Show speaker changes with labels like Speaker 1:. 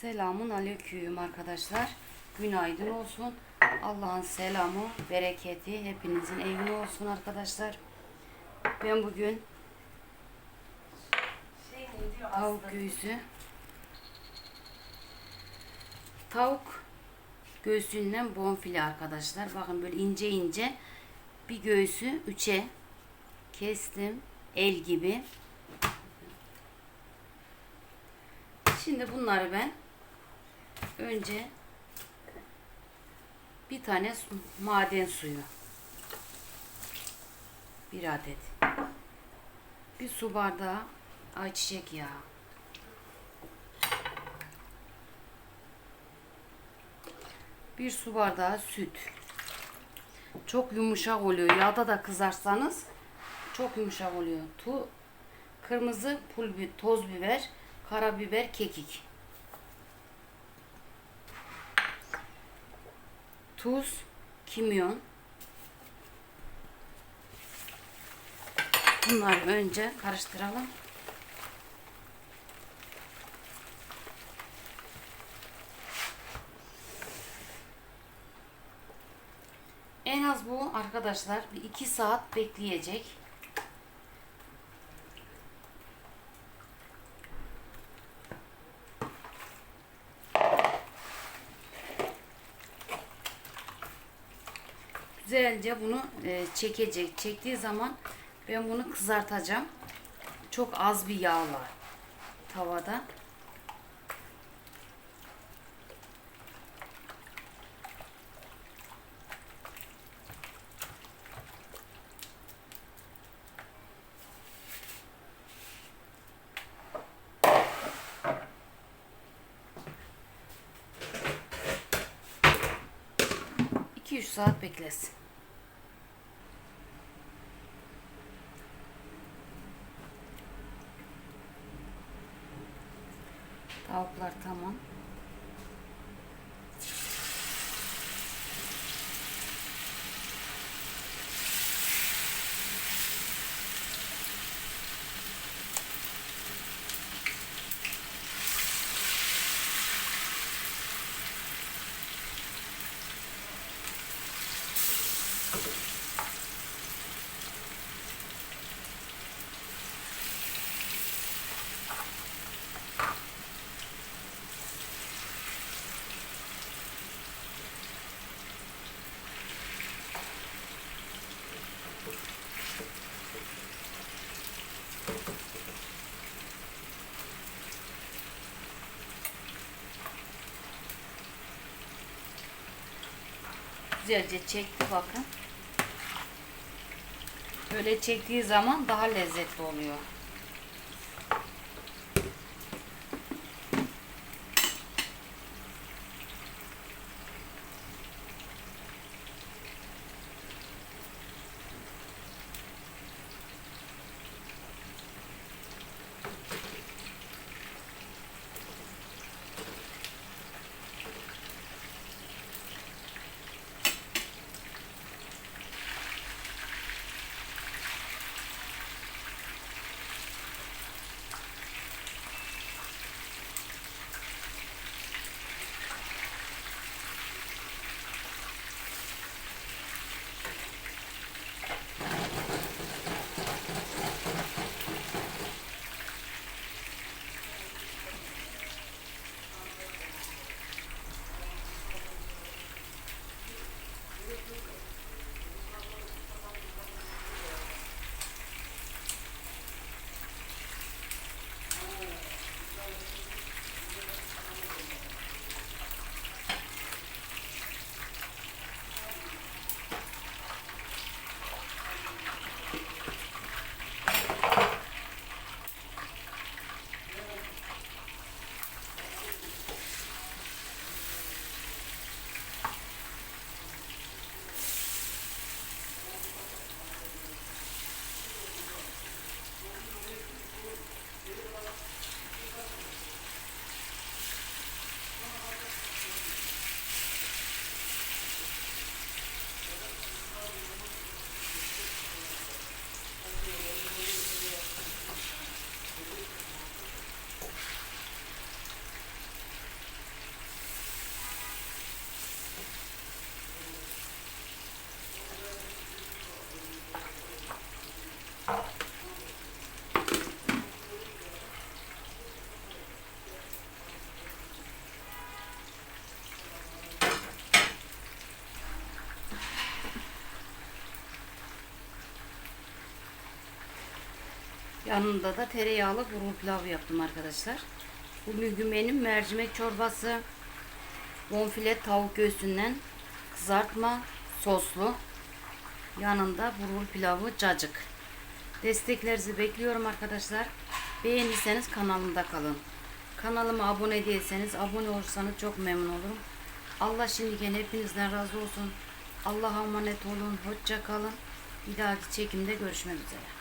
Speaker 1: Selamun aleyküm arkadaşlar. Günaydın olsun. Allah'ın selamı, bereketi hepinizin evine olsun arkadaşlar. Ben bugün
Speaker 2: Şey
Speaker 1: tavuk göğsü tavuk göğsünden bonfile arkadaşlar. Bakın böyle ince ince bir göğsü üçe kestim. El gibi. Şimdi bunları ben önce bir tane maden suyu. Bir adet. Bir su bardağı ayçiçek yağı. Bir su bardağı süt. Çok yumuşak oluyor. Yağda da kızarsanız çok yumuşak oluyor. Tu kırmızı pul toz biber karabiber kekik tuz, kimyon. Bunları önce karıştıralım. En az bu arkadaşlar bir iki saat bekleyecek. Güzelce bunu e, çekecek. Çektiği zaman ben bunu kızartacağım. Çok az bir yağla tavada. İki üç saat beklesin. Tavuklar tamam. Güzelce çekti bakın. Böyle çektiği zaman daha lezzetli oluyor. Yanında da tereyağlı bulgur pilavı yaptım arkadaşlar. Bugünkü menüm mercimek çorbası, bonfile tavuk göğsünden kızartma soslu. Yanında bulgur pilavı cacık. Desteklerinizi bekliyorum arkadaşlar. Beğenirseniz kanalımda kalın. Kanalıma abone değilseniz abone olursanız çok memnun olurum. Allah şimdiden hepinizden razı olsun. Allah'a emanet olun. Hoşça kalın. Bir dahaki çekimde görüşmek üzere.